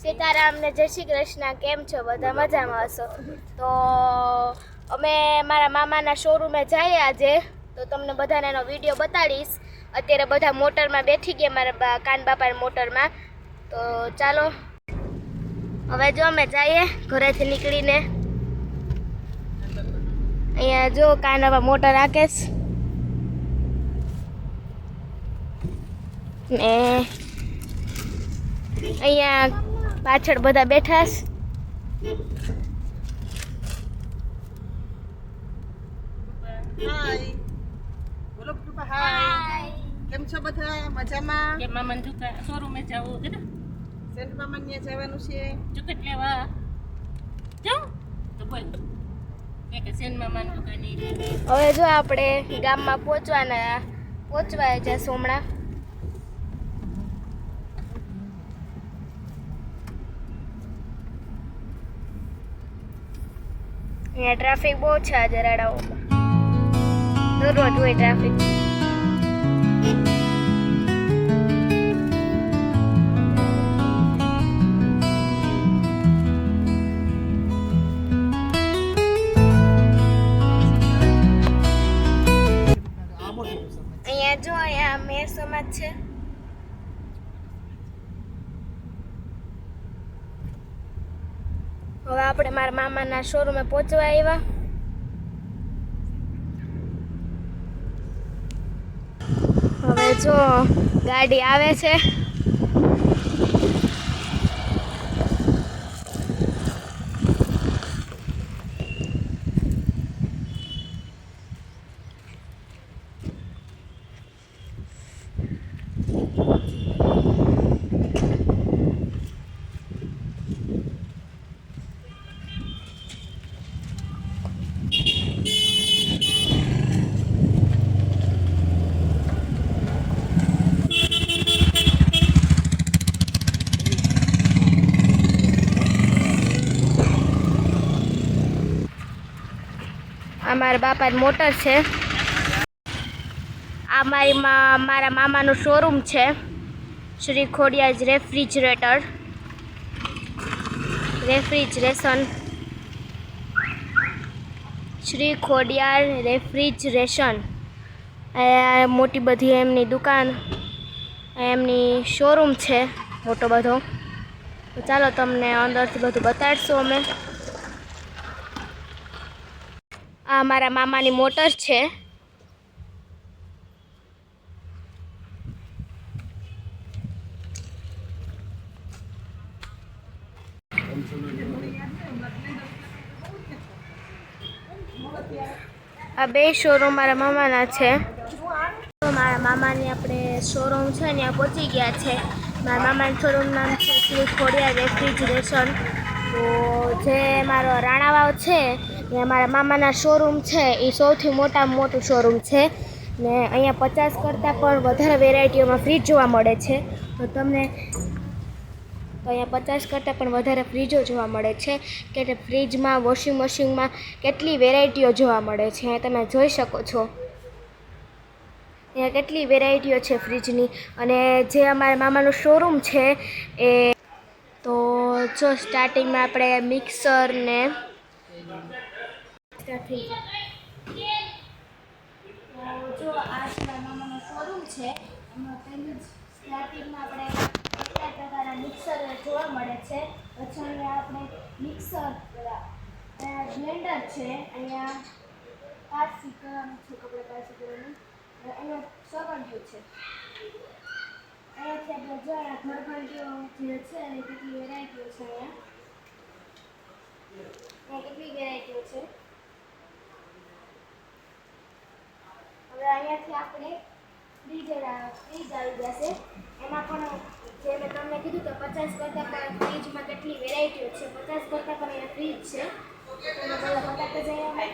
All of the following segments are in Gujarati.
સીતારામ ને જય શ્રી કૃષ્ણ, કેમ છો? બધા મજામાં હશો? તો અમે મારા મામાના શોરૂમે જઈએ આજે. તો તમને બધાને એનો વીડિયો બતાડીશ. અત્યારે બધા મોટરમાં બેઠી ગયા મારા બા, કાન બાપાની મોટરમાં. તો ચાલો. હવે જો અમે જઈએ ઘરેથી નીકળીને. અહીંયા જો કાન બાપા મોટર રાકેશ ને અહીંયા પાછળ બધા બેઠા છે હાય બોલો કૃપા હાય કેમ છો બધા? મજામાં? કે મામાને દુકાન શોરૂમે જવું કે ને? સેન્ટ મામા જવાનું છે. ચુકટ લેવા જાઉં તો બોલ. કે કે સેન મામાની દુકાને હવે જો આપણે ગામમાં પહોંચવાના પહોંચવાય છે સોમણા અહીંયા ટ્રાફિક બહુ છે આજે રાડાઓમાં દરરોજ હોય ટ્રાફિક અહીંયા જો, અહીંયા મેર સમાજ છે. હવે આપણે મારા મામાના શોરૂમે પહોંચવા આવ્યા. હવે જો ગાડી આવે છે આ મારા બાપાની મોટર છે. આ મારી મારા મામાનું શોરૂમ છે. Shri Khodiyar refrigerator refrigeration Shri Khodiyar refrigeration મોટી બધી એમની દુકાન, એમની શોરૂમ છે, મોટો બધો. ચાલો તમને અંદરથી બધું બતાડશું અમે. આ મારા મામાની મોટર છે. આ બે શોરૂમ મારા મામાના છે. મારા મામાની આપણે શોરૂમ છે ત્યાં પહોંચી ગયા છે. મારા મામાનું શોરૂમ નામ છે શ્રી રેફ્રિજરેશન તો જે મારો રાણાવાવ છે ત્યાં મારા મામાના શોરૂમ છે, એ સૌથી મોટામાં મોટું શોરૂમ છે. ને અહીંયા પચાસ કરતાં પણ વધારે વેરાયટીઓમાં ફ્રીજ જોવા મળે છે. તો તમને તો અહીંયા પચાસ કરતાં પણ વધારે ફ્રીજો જોવા મળે છે કે ફ્રીજમાં વોશિંગ મશીનમાં કેટલી વેરાયટીઓ જોવા મળે છે. તમે જોઈ શકો છો. અહીંયા કેટલી વેરાયટીઓ છે ફ્રીજની અને જે અમારા મામાનું શોરૂમ છે, એ તો જો સ્ટાર્ટિંગમાં આપણે મિક્સર ને સ્ટાર્ટ થઈ જાય. જો આ સિવાય મામાનો શોરૂમ છે, એમાં પહેલું જ સ્ટાર્ટિંગમાં આપણે કેટલા પ્રકારના મિક્સર જોવા મળે છે. પછી અહીંયા આપણે મિક્સર બ્લેન્ડર છે, અહીંયા પારસી કરવાનું છે, કપડાં પારસી કરવાનું અહીંયા સગંડિયું છે. અહીંયાથી આપણે જોયા ઘરઘંટીઓ જે છે અને કેટલી વેરાયટીઓ છે અહીંયા. અહીંયા કેટલી વેરાયટીઓ છે. હવે અહીંયાથી આપણે બ્રિજ ફ્રીજ આવી જશે. એમાં પણ જે મેં તમને કીધું કે પચાસ કરતાં પણ ફ્રીજમાં કેટલી વેરાયટીઓ છે, પચાસ કરતાં પણ અહીંયા ફ્રીજ છે. તમે બધા બતાવતા જઈએ. અમે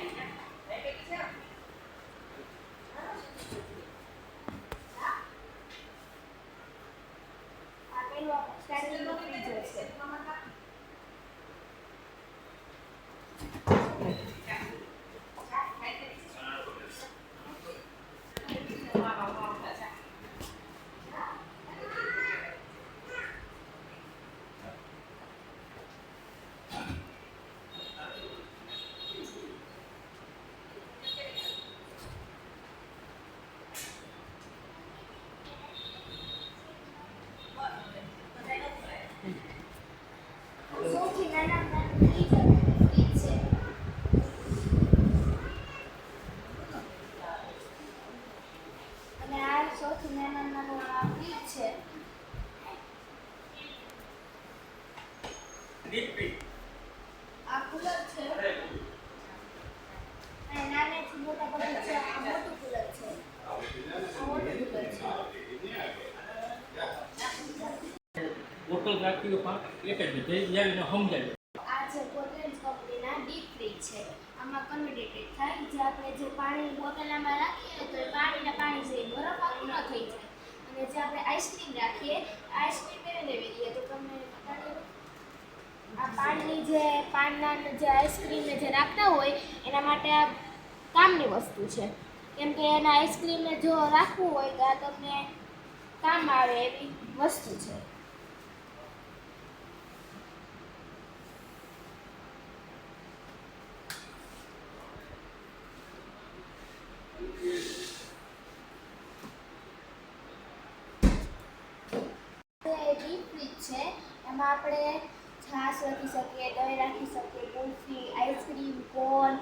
આ પેલું આપણે સ્ટાર્ટિંગમાં ફ્રીજ હશે ફ્રીઝર ફ્રીજ છે અને આ સૌથી નાના નાનું આ ફ્રીજ છે. આ કુલર છે. અને નાનેથી મોટા પગલું છે આ મોટું કુલર છે. આ મોટું કુલર છે. બોટલ રાખી પણ એક જ જઈ જાવીને સમજાય આ છે ગોદરેજ કંપનીના ડીપ ફ્રીજ છે આમાં કન્વર્ટેડ થાય જે આપણે જે પાણી બોટલમાં રાખીએ તો એ પાણીને પાણી છે બરફ આખું ન થઈ જાય અને જે આપણે આઈસ્ક્રીમ રાખીએ. આઈસ્ક્રીમ એવી ને એવી તો તમને આ પાનની જે, પાનના જે આઈસ્ક્રીમને જે રાખતા હોય, એના માટે આ કામની વસ્તુ છે. કેમ કે એના આઈસ્ક્રીમને જો રાખવું હોય તો આ તમને કામ આવે એવી વસ્તુ છે ડીપ ફ્રીજ છે એમાં આપણે છાશ રાખી શકીએ, દહીં રાખી શકીએ, કુલ્ફી, આઈસ્ક્રીમ, કોન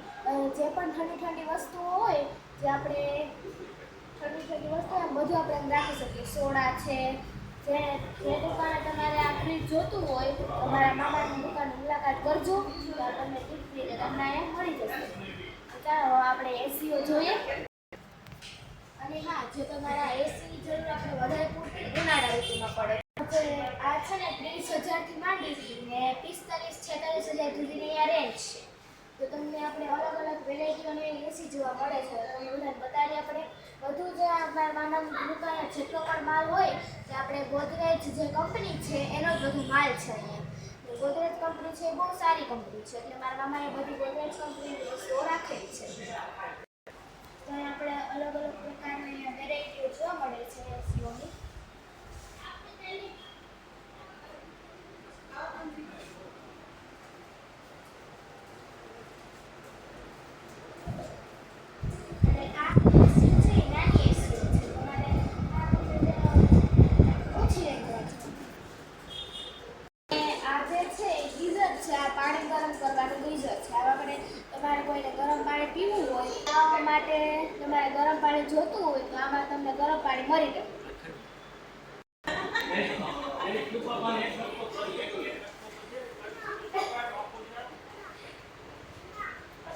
જે પણ ઠંડી ઠંડી વસ્તુઓ હોય, જે આપણે ઠંડી ઠંડી વસ્તુ હોય બધું આપણે રાખી શકીએ. સોડા છે, જે જે દુકાને તમારે આ ફ્રીજ જોતું હોય, તમારા મામાની દુકાનની મુલાકાત કરજો તમને ડીપ ફ્રીજ તમને અહીંયા મળી જશે. ચાલો આપણે એસીઓ જોઈએ. અને હા, જો તમારા એસી જરૂર આપણે વધારે પૂરતી ઉનાળા ઋતુમાં પડે જે આ છે ને ત્રીસ હજારથી માંડી ને પિસ્તાલીસ છેતાલીસ હજાર સુધીની અહીંયા રેન્જ છે તો તમને આપણે અલગ વેરાયટીઓની એસી જોવા મળે છે. તમે બધાને બતાવીએ આપણે. વધુ જે માનવ દુકાને જેટલો પણ માલ હોય તે આપણે ગોદરેજ જે કંપની છે, એનો જ બધો માલ છે અહીંયા. ગોદરેજ કંપની છે એ બહુ સારી કંપની છે. એટલે મારા મામાએ બધી ગોદરેજ કંપનીની વસ્તુઓ રાખેલી છે. તો આપણે અલગ અલગ પ્રકારની વેરાયટીઓ જોવા મળે છે એસીઓની અને આ એસી છે એ નાની એસી છે તમારે આ બધે ઓછી રેન્જ અને આ જે છે એ ગીઝર છે આ પાણી ગરમ કરવાનું ગીઝર છે આવા આપણે તમારે કોઈને ગરમ પાણી પીવું હોય આ માટે તમારે ગરમ પાણી જોતું હોય તો આમાં તમને ગરમ પાણી મળી રહે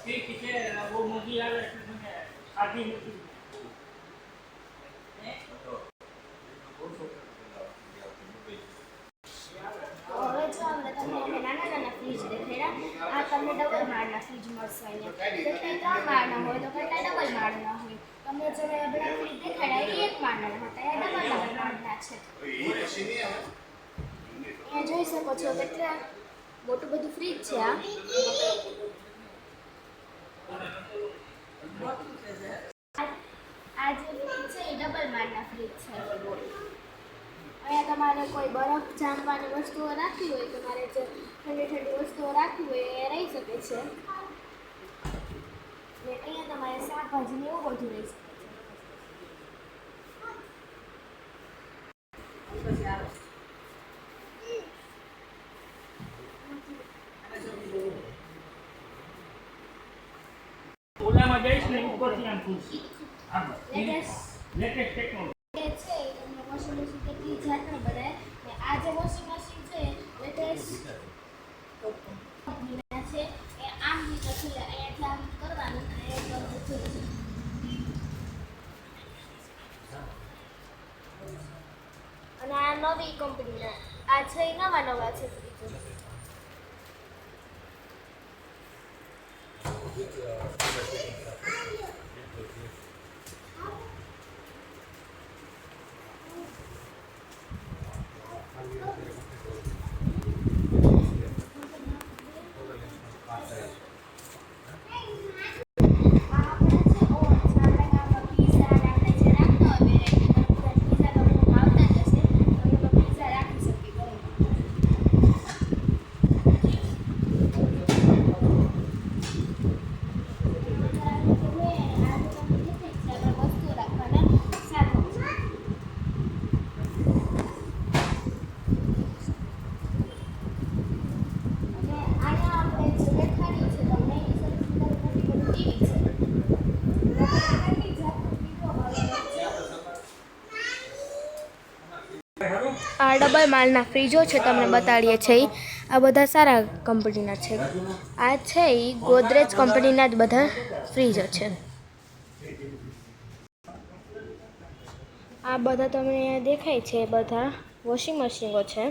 ઠીક છે બહુ મોંઘી આવે એટલે મને નથી આપણે તમને ડબલ માળના ફ્રીજ મળશે અહીંયા ત્રણ માળના હોય તો માળના હોય તમને જે બધા ફ્રીજ દેખાડ્યા એ એક માળના હતા ડબલ ડબલ માળના છે અહીંયા જોઈ શકો છો કેટલા મોટું બધું ફ્રીજ છે આ આ- છે ડબલ માળના ફ્રીજ છે. અહીંયા તમારે કોઈ બરફ જામવાની વસ્તુઓ રાખવી હોય તમારે જે ઠંડી ઠંડી વસ્તુઓ રાખવી હોય એ રહી શકે છે. અહીંયા તમારે શાકભાજી એવું બધું રહી શકે ઓલામાં જઈશ ને ઉપરથી આમ ખુલશે લેટેસ્ટ ટેકનોલોજી આ જે વોશિંગ મશીન છે એ આમ રીતે ખુલે અહીંયાથી કરવાનું અને આ નવી કંપનીના આ છે નવા નવા છે આપણે છે ઓવન છે આપણે આમાં પીઝા ને આપણે જે રાખતા હોય વેરાયટી પીઝા તો બહુ ભાવતા જ હશે તો એમાં પીઝા રાખી શકીએ ગરમ આ ડબલ માળના ફ્રીજો છે, તમને બતાડીએ છીએ આ બધા સારા કંપનીના છે. આ છે એ ગોદરેજ કંપનીના જ બધા ફ્રીજો છે. આ બધા તમને દેખાય છે બધા વોશિંગ મશીનો છે.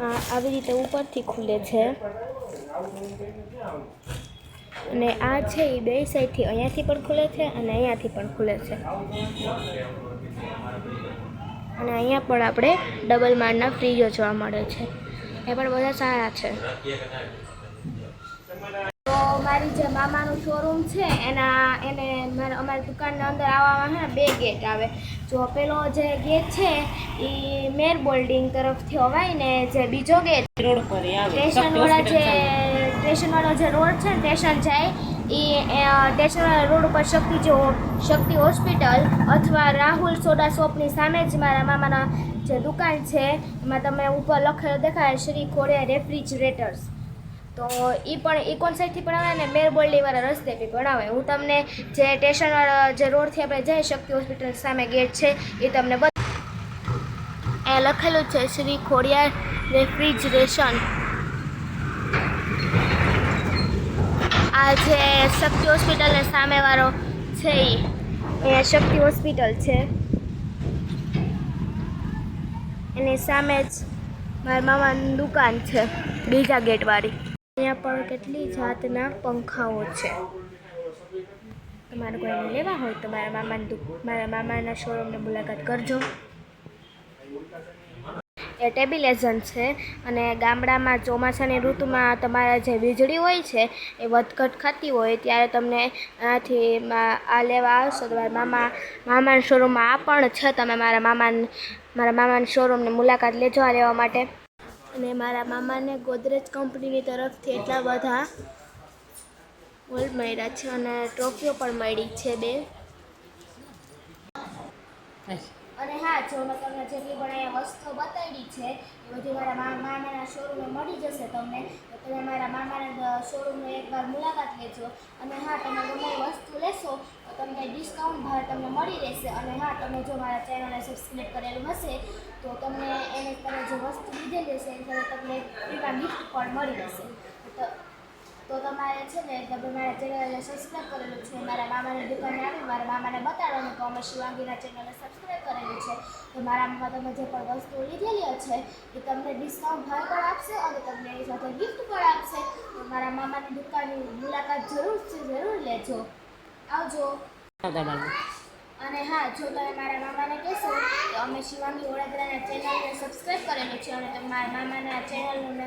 આ આવી રીતે ઉપરથી ખુલે છે. અને આ છે એ બે સાઈડથી અહીંયાથી પણ ખુલે છે અને અહીંયાથી પણ ખુલે છે. અને અહીંયા પણ આપણે ડબલ માળના ફ્રીજો જોવા મળે છે. એ પણ બધા સારા છે. તો મારી જે મામાનું શોરૂમ છે એના એને મારા અમારી દુકાનના અંદર આવવામાં છે ને બે ગેટ આવે. જો પેલો જે ગેટ છે એ મેર બોલ્ડિંગ તરફથી અવાય ને જે બીજો ગેટ રોડ પર એ આવે. સ્ટેશનવાળા જે સ્ટેશનવાળો જે રોડ છે ને સ્ટેશન જાય, એ સ્ટેશનવાળા રોડ ઉપર શક્તિ જો શક્તિ હોસ્પિટલ અથવા રાહુલ સોડા શોપની સામે જ મારા મામાના જે દુકાન છે, એમાં તમે ઉપર લખેલું દેખાય શ્રી ખોડિયા રેફ્રિજરેટર્સ. તો એ પણ એ કોણ સાઈડથી પણ આવે ને મેરબોલ્ડીવાળા રસ્તેથી પણ ભણાવે. હું તમને જે સ્ટેશનવાળા જે રોડથી આપણે જઈએ, શક્તિ હોસ્પિટલ સામે ગેટ છે એ તમને એ લખેલું છે, શ્રી ખોડિયાર રેફ્રિજરેશન. આ જે શક્તિ હોસ્પિટલને સામેવાળો છે એ શક્તિ હોસ્પિટલ છે. એની સામે જ મારા મામાની દુકાન છે, બીજા ગેટવાળી. અહીંયા પણ કેટલી જાતના પંખાઓ છે. તમારે કોઈને લેવા હોય તો મારા મામાની મારા મામાના શોરૂમની મુલાકાત કરજો. એ ટેબિલેઝન છે અને ગામડામાં ચોમાસાની ઋતુમાં તમારા જે વીજળી હોય છે, એ વધઘટ ખાતી હોય ત્યારે તમને આથી આ લેવા આવશો તો મારા મામા, મામાના શોરૂમમાં આ પણ છે, તમે મારા મામાને, મારા મામાના શોરૂમની મુલાકાત લેજો આ લેવા માટે. અને મારા મામાને ગોદરેજ કંપનીની તરફથી એટલા બધા ગોલ્ડ મળ્યા છે અને ટ્રોફીઓ પણ મળી છે બે. અને હા, જો મેં તમને જેટલી પણ અહીંયા વસ્તુઓ બતાવી છે, એ બધી મારા મામાના શોરૂમે મળી જશે તમને. તો તમે મારા મામાના શોરૂમની એકવાર મુલાકાત લેજો. અને હા, તમે ગમે વસ્તુ લેશો, તો તમને ડિસ્કાઉન્ટ ભાવે તમને મળી રહેશે. અને હા, તમે જો મારા ચેનલને સબસ્ક્રાઈબ કરેલું હશે, તો તમને એને તમે જે વસ્તુ લીધેલી હશે, એની સાથે તમને ફ્રીમાં ગિફ્ટ પણ મળી રહેશે. તો તો તમારે છે ને તમે મારા ચેનલને સબસ્ક્રાઈબ કરેલું છે. મારા મામાની દુકાને આવી મારા મામાને બતાડવાનું તો અમે શિવાંગીના ચેનલને સબસ્ક્રાઈબ કરેલું છે. તો મારા મામા તમે જે પણ વસ્તુ લીધેલી છે એ તમને ડિસ્કાઉન્ટ ભાવ પણ આપશે અને તમને એની સાથે ગિફ્ટ પણ આપશે. તો મારા મામાની દુકાનની મુલાકાત જરૂર છે, જરૂર લેજો. આવજો. અને હા, જો તમે મારા મામાને કહેશો કે અમે શિવાંગી વડોદરાના ચેનલને સબસ્ક્રાઈબ કરેલું છે અને તમે મારા મામાના ચેનલને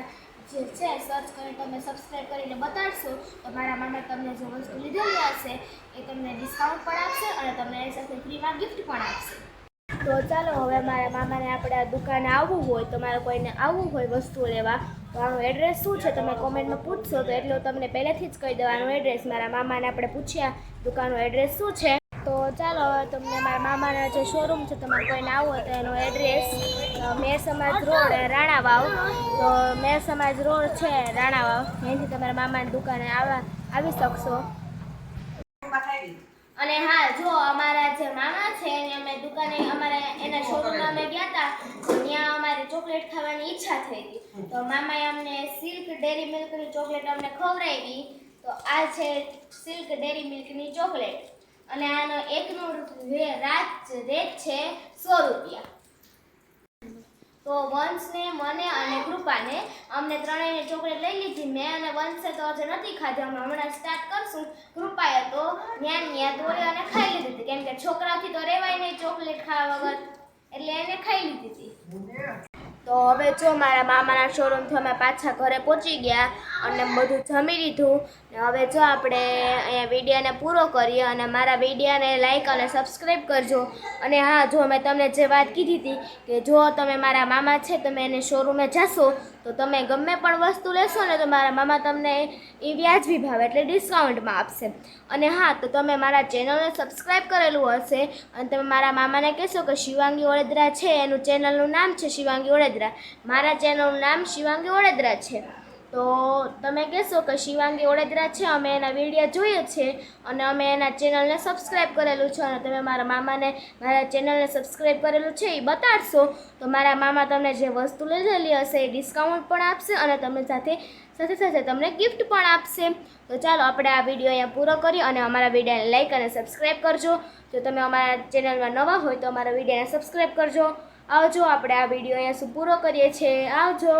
જે છે સર્ચ કરી તમે સબસ્ક્રાઈબ કરીને બતાડશો, તો મારા મામા તમને જે વસ્તુ લીધેલી હશે, એ તમને ડિસ્કાઉન્ટ પણ આપશે અને તમને એની સાથે ફ્રીમાં ગિફ્ટ પણ આપશે. તો ચાલો, હવે મારા મામાને આપણે આ દુકાને આવવું હોય, તો મારે કોઈને આવવું હોય વસ્તુ લેવા, તો આનું એડ્રેસ શું છે તમે કોમેન્ટમાં પૂછશો, તો એટલું તમને પહેલેથી જ કહી દેવાનું એડ્રેસ મારા મામાને આપણે પૂછ્યા, દુકાનનું એડ્રેસ શું છે? તો ચાલો, હવે તમને મારા મામાના જે શોરૂમ છે, તમારે કોઈને આવવું હોય તો એનો એડ્રેસ મેર સમાજ રોડ રાણાવાવ. તો મેર સમાજ રોડ છે રાણાવાવ. અહીંથી તમારા મામાની દુકાને આવા, આવી શકશો. અને હા, જો અમારા જે મામા છે એને અમે દુકાને, અમારે એના શોરૂમમાં અમે ગયા હતા ત્યાં અમારે ચોકલેટ ખાવાની ઈચ્છા થઈ હતી તો મામાએ અમને સિલ્ક ડેરી મિલ્કની ચોકલેટ અમને ખવડાવી. તો આ છે સિલ્ક ડેરી મિલ્કની ચોકલેટ. અને આનો એકનો રેટ છે સો રૂપિયા. તો વંશને, મને અને કૃપાને અમને ત્રણેયને ચોકલેટ લઈ લીધી. મેં અને વંશે તો હજુ નથી ખાધી. અમે હમણાં સ્ટાર્ટ કરશું. કૃપાએ તો ન્યા ન્યા દોરી અને ખાઈ લીધી હતી. કેમ કે છોકરાથી તો રેવાય નહીં ચોકલેટ ખાવા વગર. એટલે એને ખાઈ લીધી હતી. તો હવે જો મારા મામાના શોરૂમથી અમે પાછા ઘરે પહોંચી ગયા અને બધું જમી લીધું. ને હવે જો આપણે અહીંયા વિડીયાને પૂરો કરીએ અને મારા વિડીયાને લાઈક અને સબસ્ક્રાઈબ કરજો. અને હા, જો મેં તમને જે વાત કીધી હતી કે જો તમે મારા મામા છે, તમે એને શોરૂમે જશો તો તમે ગમે પણ વસ્તુ લેશો ને તો મારા મામા તમને એ વ્યાજબી ભાવ એટલે ડિસ્કાઉન્ટમાં આપશે. અને હા, તો તમે મારા ચેનલને સબસ્ક્રાઈબ કરેલું હશે અને તમે મારા મામાને કહેશો કે શિવાંગી વડોદરા છે, એનું ચેનલનું નામ છે શિવાંગી વડોદરા. મારા ચેનલનું નામ શિવાંગી વડોદરા છે. તો તમે કહેશો કે શિવાંગી ઓળેદરા છે, અમે એના વીડિયો જોઈએ છે અને અમે એના ચેનલને સબસ્ક્રાઈબ કરેલું છે અને તમે મારા મામાને મારા ચેનલને સબસ્ક્રાઈબ કરેલું છે એ બતાડશો. તો મારા મામા તમને જે વસ્તુ લીધેલી હશે એ ડિસ્કાઉન્ટ પણ આપશે અને તમને સાથે સાથે સાથે તમને ગિફ્ટ પણ આપશે. તો ચાલો આપણે આ વીડિયો અહીંયા પૂરો કરીએ અને અમારા વિડીયોને લાઇક અને સબસ્ક્રાઈબ કરજો. જો તમે અમારા ચેનલમાં નવા હોય તો અમારા વિડીયોને સબસ્ક્રાઈબ કરજો. આવજો, આપણે આ વીડિયો અહીંયા શું પૂરો કરીએ છીએ. આવજો!